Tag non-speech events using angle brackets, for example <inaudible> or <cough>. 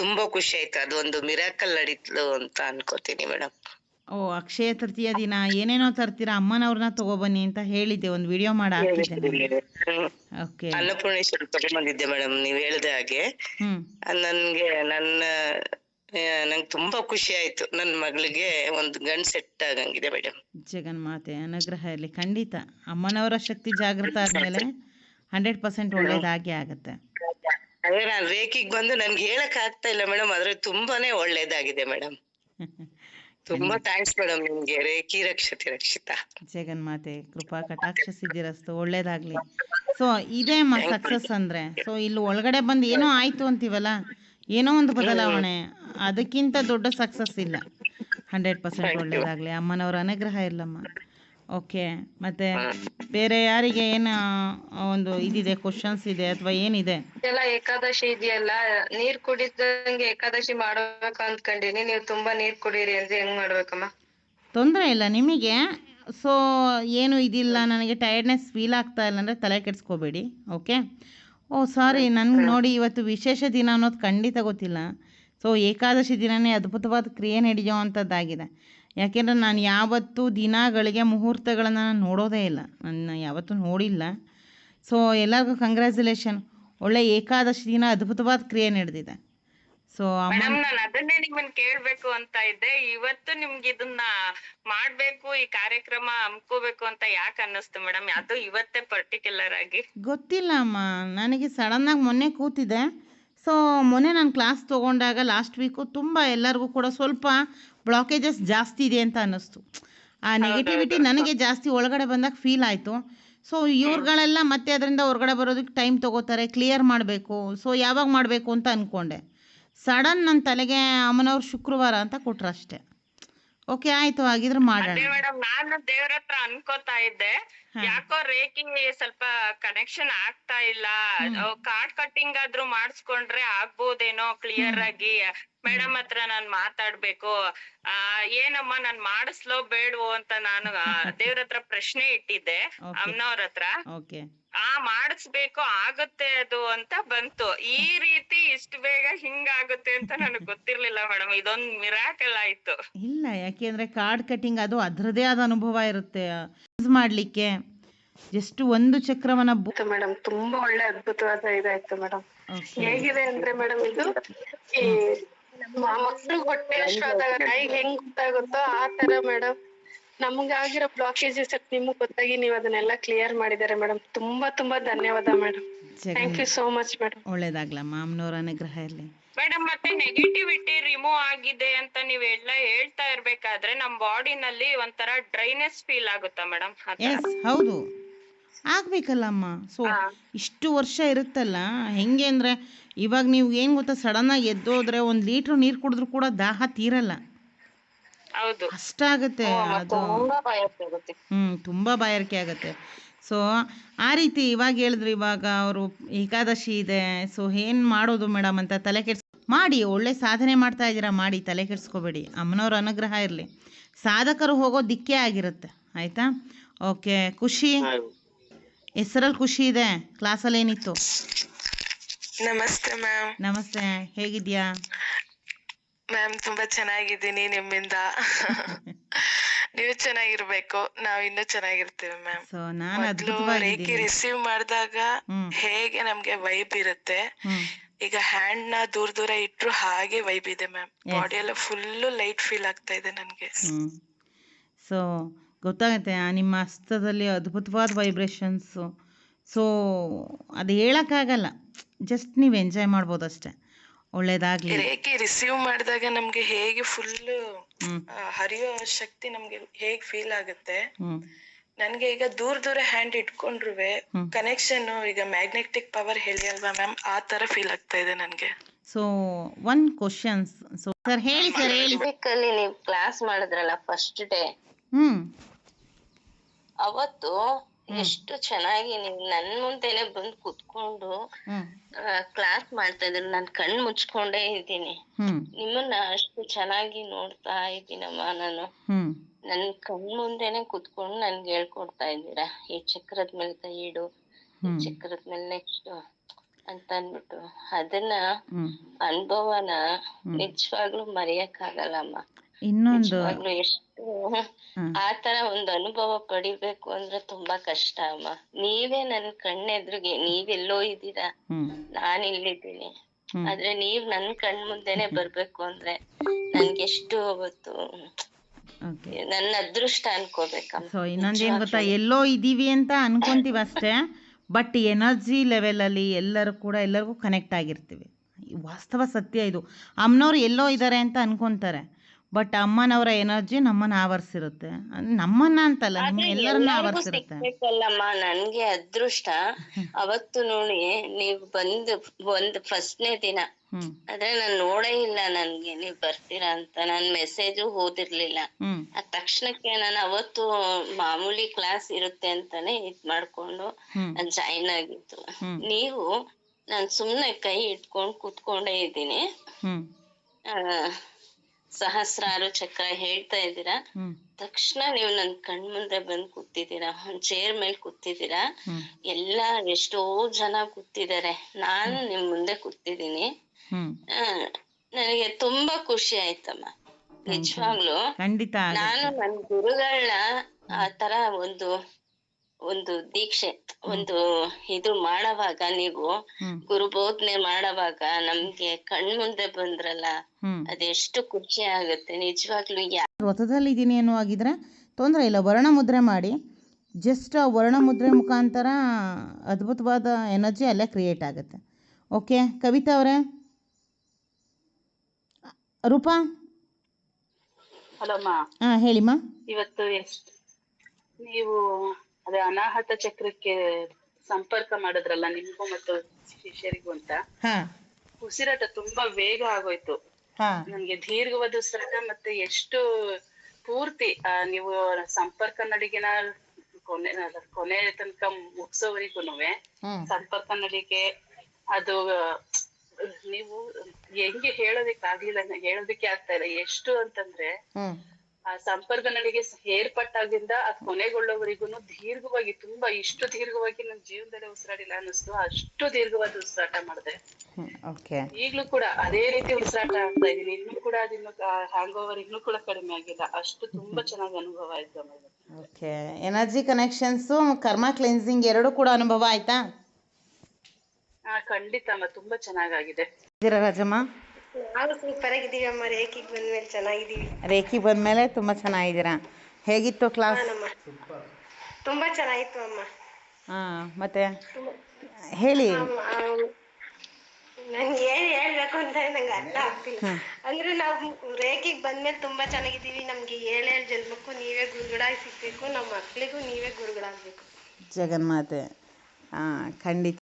ತುಂಬಾ ಖುಷಿ ಆಯ್ತು. ಅದೊಂದು ಮಿರಾಕಲ್ ನಡೀತು ಅಂತ ಅನ್ಕೋತೀನಿ ಮೇಡಮ್ ಓ ಅಕ್ಷಯ ತೃತೀಯ ದಿನ ಏನೇನೋ ತರ್ತೀರಾ? ಅಮ್ಮನವ್ರನ್ನ ತಗೋಬನ್ನಿ ಅಂತ ಹೇಳಿದ್ದೆ. ಒಂದು ವಿಡಿಯೋ ಮಾಡಿ ಅನ್ನಪೂರ್ಣೇಶ್ವರ ತಗೊಂಡಿದ್ದೆ ಓಕೆ. ಅನ್ನಪೂರ್ಣೇಶ್ವರಿ ತಗೊಂಡ್ಬಂದಿದ್ದೆ ಮೇಡಮ್ ನೀವ್ ಹೇಳಿದ ಹಾಗೆ. ನನ್ಗೆ ನನ್ನ ನಂಗೆ ತುಂಬಾ ಖುಷಿ ಆಯ್ತು. ನನ್ ಮಗಳಿಗೆ ಒಂದು ಗಂಡ್ ಸೆಟ್ ಆಗಂಗಿದೆ ಮೇಡಮ್ ಜಗನ್ಮಾತೆ ಅನುಗ್ರಹ ಇರಲಿ. ಖಂಡಿತ. ಅಮ್ಮನವರ ಶಕ್ತಿ ಜಾಗೃತ ಆದ್ಮೇಲೆ ಹಂಡ್ರೆಡ್ ಪರ್ಸೆಂಟ್ ಒಳ್ಳೇದಾಗೇ ಆಗುತ್ತೆ. ಅದೇ ನಾನ್ ರೇಖಿಗ್ ಬಂದು ನನ್ಗೆ ಹೇಳಕ್ ಆಗ್ತಾ ಇಲ್ಲ ಮೇಡಮ್ ಆದ್ರೆ ತುಂಬಾನೇ ಒಳ್ಳೇದಾಗಿದೆ ಮೇಡಮ್. <laughs> ತುಂಬಾ ಥ್ಯಾಂಕ್ಸ್ ಮೇಡಮ್ ನಿಮ್ಗೆ ರೇಖಿ ರಕ್ಷತೆ ರಕ್ಷಿತಾ. ಜಗನ್ಮಾತೆ ಕೃಪಾ ಕಟಾಕ್ಷ ಸಿದ್ಧಿರಸ್ತು ಒಳ್ಳೇದಾಗ್ಲಿ. ಸೊ ಇದೇ ಮ ಸಕ್ಸಸ್ ಅಂದ್ರೆ ಸೊ ಇಲ್ಲಿ ಒಳಗಡೆ ಬಂದು ಏನೋ ಆಯ್ತು ಅಂತೀವಲ್ಲ ಏನೋ ಒಂದು ಬದಲಾವಣೆ ಅದಕ್ಕಿಂತ ದೊಡ್ಡ ಸಕ್ಸಸ್ ಇಲ್ಲ. ಹಂಡ್ರೆಡ್ ಪರ್ಸೆಂಟ್ ಒಳ್ಳೇದಾಗ್ಲಿ ಅಮ್ಮನವರ ಅನುಗ್ರಹ ಇಲ್ಲಮ್ಮ. ಓಕೆ ಮತ್ತೆ ಬೇರೆ ಯಾರಿಗೆ ಏನು ಒಂದು ಇದಿದೆ ಕ್ವಶನ್ಸ್ ಇದೆ ಅಥವಾ ಏನಿದೆ? ಎಲ್ಲ ಏಕಾದಶಿ ಇದೆಯಲ್ಲ ನೀರ್ ಕುಡಿದಂಗೆ ಏಕಾದಶಿ ಮಾಡ್ಬೇಕು ಅಂದ್ಕೊಂಡಿನಿ ನೀವು ತುಂಬಾ ನೀರ್ ಕುಡೀರಿ ಅಂದ್ರೆ ಹೆಂಗ್ ಮಾಡ್ಬೇಕಮ್ಮ? ತೊಂದ್ರೆ ಇಲ್ಲ ನಿಮಗೆ? ಸೊ ಏನು ಇದಿಲ್ಲ ನನಗೆ ಟೈರ್ಡ್ನೆಸ್ ಫೀಲ್ ಆಗ್ತಾ ಇಲ್ಲ ಅಂದ್ರೆ ತಲೆ ಕೆಡಿಸ್ಕೋಬೇಡಿ. ಓಕೆ ಓ ಸಾರಿ ನನಗೆ ನೋಡಿ ಇವತ್ತು ವಿಶೇಷ ದಿನ ಅನ್ನೋದು ಖಂಡಿತ ಗೊತ್ತಿಲ್ಲ. ಸೊ ಏಕಾದಶಿ ದಿನನೇ ಅದ್ಭುತವಾದ ಕ್ರಿಯೆ ನಡೆಯುವಂಥದ್ದಾಗಿದೆ ಯಾಕೆಂದರೆ ನಾನು ಯಾವತ್ತೂ ದಿನಗಳಿಗೆ ಮುಹೂರ್ತಗಳನ್ನು ನಾನು ನೋಡೋದೇ ಇಲ್ಲ. ನಾನು ಯಾವತ್ತೂ ನೋಡಿಲ್ಲ. ಸೊ ಎಲ್ಲರಿಗೂ ಕಂಗ್ರ್ಯಾಚುಲೇಷನ್ ಒಳ್ಳೆ ಏಕಾದಶಿ ದಿನ ಅದ್ಭುತವಾದ ಕ್ರಿಯೆ ನಡೆದಿದೆ. ಸೊ ಮೇಡಮ್ ನಾನ್ ಅದನ್ನೇ ನಿಮ್ಮನ್ ಕೇಳ್ಬೇಕು ಅಂತ ಇದ್ದೆ. ಇವತ್ತು ನಿಮ್ಗೆ ಇದನ್ನ ಮಾಡ್ಬೇಕು ಈ ಕಾರ್ಯಕ್ರಮ ಹಮ್ಕೋಬೇಕು ಅಂತ ಯಾಕೆ ಅನ್ನಿಸ್ತು ಮೇಡಮ್ ಅದು ಇವತ್ತೇ ಪರ್ಟಿಕ್ಯುಲರ್ ಆಗಿ. ಗೊತ್ತಿಲ್ಲ ಅಮ್ಮ. ನನಗೆ ಸಡನ್ ಆಗಿ ಮೊನ್ನೆ ಕೂತಿದೆ. ಸೊ ಮೊನ್ನೆ ನಾನು ಕ್ಲಾಸ್ ತೊಗೊಂಡಾಗ ಲಾಸ್ಟ್ ವೀಕು ತುಂಬ ಎಲ್ಲರಿಗೂ ಕೂಡ ಸ್ವಲ್ಪ ಬ್ಲಾಕೇಜಸ್ ಜಾಸ್ತಿ ಇದೆ ಅಂತ ಅನ್ನಿಸ್ತು. ಆ ನೆಗೆಟಿವಿಟಿ ನನಗೆ ಜಾಸ್ತಿ ಒಳಗಡೆ ಬಂದಾಗ ಫೀಲ್ ಆಯಿತು. ಸೊ ಇವ್ರುಗಳೆಲ್ಲ ಮತ್ತೆ ಅದರಿಂದ ಹೊರಗಡೆ ಬರೋದಕ್ಕೆ ಟೈಮ್ ತೊಗೋತಾರೆ ಕ್ಲಿಯರ್ ಮಾಡಬೇಕು. ಸೊ ಯಾವಾಗ ಮಾಡಬೇಕು ಅಂತ ಅಂದ್ಕೊಂಡೆ ಸಡನ್ ನನ್ನ ತಲೆಗೆ ಅಮ್ಮನವ್ರು ಶುಕ್ರವಾರ ಅಂತ ಕೊಟ್ರು ಅಷ್ಟೇ. ಓಕೆ ಆಯ್ತು ಹಾಗಿದ್ರೆ ಮಾಡೋಣ. ಅದೇ ಮೇಡಮ್ ನಾನು ದೇವ್ರ ಹತ್ರ ಅನ್ಕೋತಾ ಇದ್ದೆ. ಯಾಕೋ ರೇಖಿ ಸ್ವಲ್ಪ ಕನೆಕ್ಷನ್ ಆಗ್ತಾ ಇಲ್ಲ. ಕಾರ್ಡ್ ಕಟ್ಟಿಂಗ್ ಆದ್ರೂ ಮಾಡಿಸ್ಕೊಂಡ್ರೆ ಆಗ್ಬೋದೇನೋ ಕ್ಲಿಯರ್ ಆಗಿ. ಮೇಡಮ್ ಹತ್ರ ನಾನ್ ಮಾತಾಡ್ಬೇಕು. ಆ ಏನಮ್ಮ ನಾನ್ ಮಾಡಿಸ್ಲೋ ಬೇಡವೋ ಅಂತ ನಾನು ದೇವ್ರ ಹತ್ರ ಪ್ರಶ್ನೆ ಇಟ್ಟಿದ್ದೆ. <laughs> ಅಮ್ಮನವ್ರ ಹತ್ರ. ಆ ಮಾಡಿಸ್ಬೇಕು ಆಗುತ್ತೆ ಅದು ಅಂತ ಬಂತು. ಈ ರೀತಿ ಇಷ್ಟು ಬೇಗ ಹಿಂಗಾಗುತ್ತೆ ಅಂತ ನನಗೆ ಗೊತ್ತಿರ್ಲಿಲ್ಲ ಮೇಡಮ್. ಇದೊಂದ್ ಮಿರಾಕಲ್ ಆಯ್ತು. ಇಲ್ಲ ಯಾಕೆಂದ್ರೆ ಕಾರ್ಡ್ ಕಟಿಂಗ್ ಅದು ಅದರದೇ ಆದ ಅನುಭವ ಇರುತ್ತೆ. ಯೂಸ್ ಮಾಡ್ಲಿಕ್ಕೆ ಜಸ್ಟ್ ಒಂದು ಚಕ್ರವನ್ನ ಮೇಡಮ್ ತುಂಬಾ ಒಳ್ಳೆ ಅದ್ಭುತವಾದ ಇದಾಯ್ತು ಮೇಡಮ್. ಹೇಗಿದೆ ಅಂದ್ರೆ ಮೇಡಮ್ ಇದು? ಈ ಮಕ್ಳು ಹೊಟ್ಟೆ ಆದಾಗ ತಾಯಿಗೆ ಹೆಂಗ್ ಗೊತ್ತಾಗುತ್ತೋ ಆ ತರ ಮೇಡಮ್. ನಮ್ಗಾಗಿರೋ ಬ್ಲಾಕೇಜಸ್ ನಿಮಗೆ ಗೊತ್ತಾಗಿ ನೀವ್ ಅದನ್ನೆಲ್ಲ ಕ್ಲಿಯರ್ ಮಾಡಿದಾರೆ ಮೇಡಮ್ ತುಂಬಾ ತುಂಬಾ ಧನ್ಯವಾದ madam thank you so much madam ಒಳ್ಳೇದಾಗ್ಲಮ್ಮ ಅಮ್ಮನವ್ರ ಅನುಗ್ರಹ ಇರಲಿ ಮೇಡಮ್ ಮತ್ತೆ ನೆಗೆಟಿವಿಟಿ ರಿಮೂವ್ ಆಗಿದೆ ಅಂತ ನೀವ್ ಎಲ್ಲ ಹೇಳ್ತಾ ಇರ್ಬೇಕಾದ್ರೆ ನಮ್ ಬಾಡಿನಲ್ಲಿ ಒಂಥರ ಡ್ರೈನೆಸ್ ಫೀಲ್ ಆಗುತ್ತಾ ಮೇಡಮ್ ಎಸ್ ಹೌದು. ಆಗ್ಬೇಕಲ್ಲಮ್ಮ. ಸೊ ಇಷ್ಟು ವರ್ಷ ಇರುತ್ತಲ್ಲ ಹೆಂಗೆ ಅಂದ್ರೆ ಇವಾಗ ನೀವು ಏನು ಗೊತ್ತಾ ಸಡನ್ ಆಗಿ ಎದ್ದೋದ್ರೆ ಒಂದ್ ಲೀಟ್ರ್ ನೀರು ಕುಡಿದ್ರೂ ಕೂಡ ದಾಹ ತೀರಲ್ಲ. ಹೌದು. ಅಷ್ಟಾಗುತ್ತೆ ಅದು. ತುಂಬಾ ಭಯ ಆಗುತ್ತೆ. ಹ್ಞೂ ತುಂಬ ಬಾಯಾರಿಕೆ ಆಗುತ್ತೆ. ಸೊ ಆ ರೀತಿ ಇವಾಗ ಹೇಳಿದ್ರು ಇವಾಗ ಅವರು ಏಕಾದಶಿ ಇದೆ. ಸೊ ಏನ್ ಮಾಡೋದು ಮೇಡಮ್ ಅಂತ ತಲೆ ಕೆಡ್ಸ್ ಮಾಡಿ ಒಳ್ಳೆ ಸಾಧನೆ ಮಾಡ್ತಾ ಇದ್ದೀರಾ? ಮಾಡಿ ತಲೆ ಕೆಡ್ಸ್ಕೋಬೇಡಿ. ಅಮ್ಮನವ್ರ ಅನುಗ್ರಹ ಇರಲಿ. ಸಾಧಕರು ಹೋಗೋ ದಿಕ್ಕೇ ಆಗಿರುತ್ತೆ. ಆಯ್ತಾ? ಓಕೆ ಖುಷಿ? ಹೆಸರಲ್ಲಿ ಖುಷಿ ಇದೆ? ಕ್ಲಾಸಲ್ಲಿ ಏನಿತ್ತು? ನಮಸ್ತೆ ಮ್ಯಾಮ್. ನಮಸ್ತೆ. ಹೇಗಿದ್ಯಾ ಮ್ಯಾಮ್ ತುಂಬಾ ಚೆನ್ನಾಗಿದ್ದೀನಿ ನಿಮ್ಮಿಂದ. <laughs> ನೀವು ಚೆನ್ನಾಗಿರ್ಬೇಕು. ನಾವ್ ಇನ್ನೂ ಚೆನ್ನಾಗಿರ್ತೀವಿ ಮ್ಯಾಮ್ ಸೊ ನಾನು ಮೊದ್ಲು ರೇಖಿ ಅದ್ಭುತವಾಗಿದ್ದೀನಿ ರಿಸೀವ್ ಮಾಡಿದಾಗ ಹ್ಮ್. ಹೇಗೆ ನಮ್ಗೆ ವೈಬ್ ಇರುತ್ತೆ ಈಗ ಹ್ಯಾಂಡ್ನ ದೂರ ದೂರ ಇಟ್ರು ಹಾಗೆ ವೈಬ್ ಇದೆ ಮ್ಯಾಮ್ ಬಾಡಿ ಎಲ್ಲ ಫುಲ್ ಲೈಟ್ ಫೀಲ್ ಆಗ್ತಾ ಇದೆ ನನ್ಗೆ. ಸೊ ಗೊತ್ತಾಗುತ್ತೆ ಆ ನಿಮ್ಮ ಹಸ್ತದಲ್ಲಿ ಅದ್ಭುತವಾದ ವೈಬ್ರೇಷನ್ಸು ಸೊ ಅದು ಹೇಳೋಕ್ಕಾಗಲ್ಲ. ಜಸ್ಟ್ ನೀವು ಎಂಜಾಯ್ ಮಾಡ್ಬೋದು ಅಷ್ಟೇ ಒಳ್ಳೇದಾಗಲಿ. ರೇಖೆ ರಿಸೀವ್ ಮಾಡಿದಾಗ ನಮ್ಗೆ ಹೇಗೆ ಫುಲ್ ಹರಿಯೋ ಶಕ್ತಿ ನಮ್ಗೆ ಹೇಗ್ ಫೀಲ್ ಆಗುತ್ತೆ? ನನ್ಗೆ ಈಗ ದೂರ ದೂರ ಹ್ಯಾಂಡ್ ಇಟ್ಕೊಂಡ್ರುವೆ. ಹ್ಮ್. ಕನೆಕ್ಷನ್ ಈಗ ಮ್ಯಾಗ್ನೆಟಿಕ್ ಪವರ್ ಹೇಳಿ ಅಲ್ವಾ ಮ್ಯಾಮ್ ಆ ತರ ಫೀಲ್ ಆಗ್ತಾ ಇದೆ ನನ್ಗೆ. So one questions so sir ಹೇಳಿ ಸರ್ ಹೇಳಿ. ಅಲ್ಲಿ ನೀವು ಕ್ಲಾಸ್ ಮಾಡಿದ್ರಲ್ಲ ಫಸ್ಟ್ ಡೇ ಹ್ಮ್. ಅವತ್ತು ಎಷ್ಟು ಚೆನ್ನಾಗಿ ನೀವು ನನ್ ಮುಂದೆನೆ ಬಂದು ಕುತ್ಕೊಂಡು ಕ್ಲಾಸ್ ಮಾಡ್ತಾ ಇದ್ರು ನಾನ್ ಕಣ್ ಮುಚ್ಕೊಂಡೇ ಇದ್ದೀನಿ. ನಿಮ್ಮನ್ನ ಅಷ್ಟು ಚೆನ್ನಾಗಿ ನೋಡ್ತಾ ಇದ್ದೀನಮ್ಮ ನಾನು. ನನ್ ಕಣ್ ಮುಂದೆನೆ ಕುತ್ಕೊಂಡು ನನ್ಗೆ ಹೇಳ್ಕೊಡ್ತಾ ಇದ್ದೀರಾ? ಈ ಚಕ್ರದ ಮೇಲೆ ಕೈ ಇಡು ಈ ಚಕ್ರದ ಮೇಲೆ ನೆಕ್ಸ್ಟ್ ಅಂತ ಅಂದ್ಬಿಟ್ಟು. ಅದನ್ನ ಅನುಭವನ ನಿಜವಾಗ್ಲೂ ಮರೆಯಕ್ಕಾಗಲ್ಲಮ್ಮ. ಇನ್ನೊಂದು ಎಷ್ಟು ಹ್ಮ್. ಆ ತರ ಒಂದು ಅನುಭವ ಪಡಿಬೇಕು ಅಂದ್ರೆ ತುಂಬಾ ಕಷ್ಟ ಅಮ್ಮ. ನೀವೇ ನನ್ ಕಣ್ಣೆದ್ರಿಗೆ ನೀವೆಲ್ಲೋ ಇದ್ದೀರಾ? ನಾನ್ ಇಲ್ಲಿದ್ದೀನಿ. ಆದ್ರೆ ನೀವ್ ನನ್ ಕಣ್ ಮುಂದೆನೆ ಬರ್ಬೇಕು ಅಂದ್ರೆ ನನ್ಗೆ ಎಷ್ಟು ಅವತ್ತು ನನ್ನ ಅದೃಷ್ಟ ಅನ್ಕೋಬೇಕಮ್ಮ. ಇನ್ನೊಂದ್ ಏನ್ ಗೊತ್ತಾ? ಎಲ್ಲೋ ಇದ್ದೀವಿ ಅಂತ ಅನ್ಕೊಂತೀವಿ ಅಷ್ಟೇ. ಬಟ್ ಎನರ್ಜಿ ಲೆವೆಲಲ್ಲಿ ಎಲ್ಲರೂ ಕೂಡ ಎಲ್ಲರಿಗೂ ಕನೆಕ್ಟ್ ಆಗಿರ್ತೀವಿ. ವಾಸ್ತವ ಸತ್ಯ ಇದು. ಅಮ್ಮನವ್ರು ಎಲ್ಲೋ ಇದ್ದಾರೆ ಅಂತ ಅನ್ಕೊಂತಾರೆ. ಬಟ್ ಅಮ್ಮನವರ ಎನರ್ಜಿ ನಮ್ಮನ್ನ ಆವರಿಸಿರುತ್ತೆ. ನಮ್ಮನ್ನ ಅಂತಲ್ಲ ನಿಮ್ಮ ಎಲ್ಲರನ್ನ ಆವರಿಸಿರುತ್ತೆ. ನನ್ಗೆ ಅದೃಷ್ಟ. ಅವತ್ತು ನೋಡಿ ನೀವ್ ಬಂದು ಒಂದ್ ಫಸ್ಟ್ನೇ ದಿನ. ಅದ್ರೆ ಆದ್ರೆ ನಾನ್ ನೋಡೇ ಇಲ್ಲ ನನ್ಗೆ ನೀವ್ ಬರ್ತೀರಾ ಅಂತ. ನನ್ ಮೆಸೇಜು ಓದಿರ್ಲಿಲ್ಲ. ಆ ತಕ್ಷಣಕ್ಕೆ ನಾನು ಅವತ್ತು ಮಾಮೂಲಿ ಕ್ಲಾಸ್ ಇರುತ್ತೆ ಅಂತಾನೆ ಇದ್ ಮಾಡ್ಕೊಂಡು ಹ್ಞೂ ಜಾಯಿನ್ ಆಗಿತ್ತು ನೀವು ನಾನ್ ಸುಮ್ನೆ ಕೈ ಇಟ್ಕೊಂಡ್ ಕುತ್ಕೊಂಡೇ ಇದ್ದೀನಿ. ಆ ಸಹಸ್ರಾರು ಚಕ್ರ ಹೇಳ್ತಾ ಇದ್ದೀರಾ? ತಕ್ಷಣ ನೀವು ನನ್ ಕಣ್ ಮುಂದೆ ಬಂದ್ ಕೂತಿದ್ದೀರಾ? ಒಂದ್ ಚೇರ್ ಮೇಲೆ ಕೂತಿದ್ದೀರಾ? ಎಲ್ಲ ಎಷ್ಟೋ ಜನ ಕೂತಿದ್ದಾರೆ. ನಾನು ನಿಮ್ ಮುಂದೆ ಕೂತಿದ್ದೀನಿ. ನನಗೆ ತುಂಬಾ ಖುಷಿ ಆಯ್ತಮ್ಮ. ನಿಜವಾಗ್ಲು ನಾನು ನನ್ ಗುರುಗಳನ್ನ ಆ ತರ ಒಂದು ಒಂದು ದೀಕ್ಷೆ ಒಂದು ಇದು ಮಾಡೋವಾಗ ನೀವು ಗುರು ಬೋಧನೆ ಮಾಡವಾಗ ನಮ್ಗೆ ಕಣ್ ಮುಂದೆ ಬಂದ್ರಲ್ಲ ಅದೆಷ್ಟು ಖುಷಿ ಆಗುತ್ತೆ. ನಿಜವಾಗ್ಲು ಯಾ ವ್ರತದಲ್ಲಿದ್ದೀನಿ ಆಗಿದ್ರೆ ತೊಂದರೆ ಇಲ್ಲ. ವರ್ಣ ಮುದ್ರೆ ಮಾಡಿ. ಜಸ್ಟ್ ವರ್ಣ ಮುದ್ರೆ ಮುಖಾಂತರ ಅದ್ಭುತವಾದ ಎನರ್ಜಿ ಅಲ್ಲೇ ಕ್ರಿಯೇಟ್ ಆಗುತ್ತೆ. ಓಕೆ ಕವಿತಾ ಅವರೇ? ರೂಪಾ? ಹಲೋಮ್ಮ ಹಾಂ ಹೇಳಿಮ್ಮ ಇವತ್ತು ಎಷ್ಟು ನೀವು ಅದೇ ಅನಾಹತ ಚಕ್ರಕ್ಕೆ ಸಂಪರ್ಕ ಮಾಡಿದ್ರಲ್ಲ ನಿಮ್ಗೂ ಮತ್ತು ಶಿಷ್ಯರಿಗೂ ಅಂತ. ಉಸಿರಾಟ ತುಂಬಾ ವೇಗ ಆಗೋಯ್ತು. ನನ್ಗೆ ದೀರ್ಘವಾದ ಉಸಿರಾಟ ಮತ್ತೆ ಎಷ್ಟು ಪೂರ್ತಿ ನೀವು ಸಂಪರ್ಕ ನಡಿಗೆನ ಕೊನೆ ಕೊನೆ ತನಕ ಮುಗಿಸೋವರೆಗೂ ಸಂಪರ್ಕ ನಡಿಗೆ ಅದು ನೀವು ಹೆಂಗೆ ಹೇಳೋದಿಕ್ ಆಗ್ಲಿಲ್ಲ ಹೇಳೋದಿಕ್ಕೆ ಆಗ್ತಾ ಇಲ್ಲ. ಎಷ್ಟು ಅಂತಂದ್ರೆ ಆ ಸಂಪರ್ಕ ನಡಿಗೆ ಏರ್ಪಟ್ಟಾಗಿಂದ ಅದ್ ಕೊನೆಗೊಳ್ಳೋವರೆಗೂ ದೀರ್ಘವಾಗಿ ತುಂಬಾ ಇಷ್ಟು ದೀರ್ಘವಾಗಿ ನನ್ ಜೀವನದಲ್ಲಿ ಉಸಿರಾಡಿಲ್ಲ ಅನ್ನಿಸ್ತು. ಅಷ್ಟು ದೀರ್ಘವಾದ ಉಸಿರಾಟ ಮಾಡಿದೆ. ಈಗ್ಲೂ ಕೂಡ ಅದೇ ರೀತಿ ಉಸಿರಾಟ ಆಗ್ತಾ ಇದೀನಿ ಇನ್ನೂ ಕೂಡ ಅದಿನ್ನು ಹ್ಯಾಂಗ್ ಓವರ್ ಇನ್ನೂ ಕೂಡ ಕಡಿಮೆ ಆಗಿಲ್ಲ. ಅಷ್ಟು ತುಂಬಾ ಚೆನ್ನಾಗಿ ಅನುಭವ ಆಯ್ತು okay energy connections karma cleansing ಎರಡು ಕೂಡ ಅನುಭವ ಆಯ್ತಾ? ಖಂಡಿತ ಅಮ್ಮ. ತುಂಬಾ ಚೆನ್ನಾಗಾಗಿದೆ. ರಾಜಮ್ಮ? ನಾವು ಸೂಪರ್ ಅಮ್ಮ ರೇಖಿಗೆ ಬಂದ್ಮೇಲೆ ಚೆನ್ನಾಗಿದೀವಿ ರೇಖಿ ಬಂದಮೇಲೆ ತುಂಬ ಚೆನ್ನಾಗಿದ್ದೀರಾ? ಹೇಗಿತ್ತು ಕ್ಲಾಸ್ ತುಂಬಾ ಚೆನ್ನಾಗಿತ್ತು ಅಮ್ಮ. ಹಾಂ ಮತ್ತೆ ಹೇಳಿ. ನಂಗೆ ಏನ್ ಹೇಳ್ಬೇಕು ಅಂತ ನಂಗೆ ಅರ್ಥ ಆಗ್ತಿಲ್ಲ. ಅಂದ್ರೆ ನಾವು ರೇಖಿಗೆ ಬಂದ್ಮೇಲೆ ತುಂಬಾ ಚೆನ್ನಾಗಿದ್ದೀವಿ. ನಮ್ಗೆ ಏಳೇಳು ಜನ್ಮಕ್ಕೂ ನೀವೇ ಗುರುಗಳಾಗಿ ಸಿಗ್ಬೇಕು ನಮ್ಮ ಮಕ್ಳಿಗೂ ನೀವೇ ಗುರುಗಳಾಗ್ಬೇಕು ಜಗನ್ಮಾತೆ. ಹಾಂ ಖಂಡಿತ.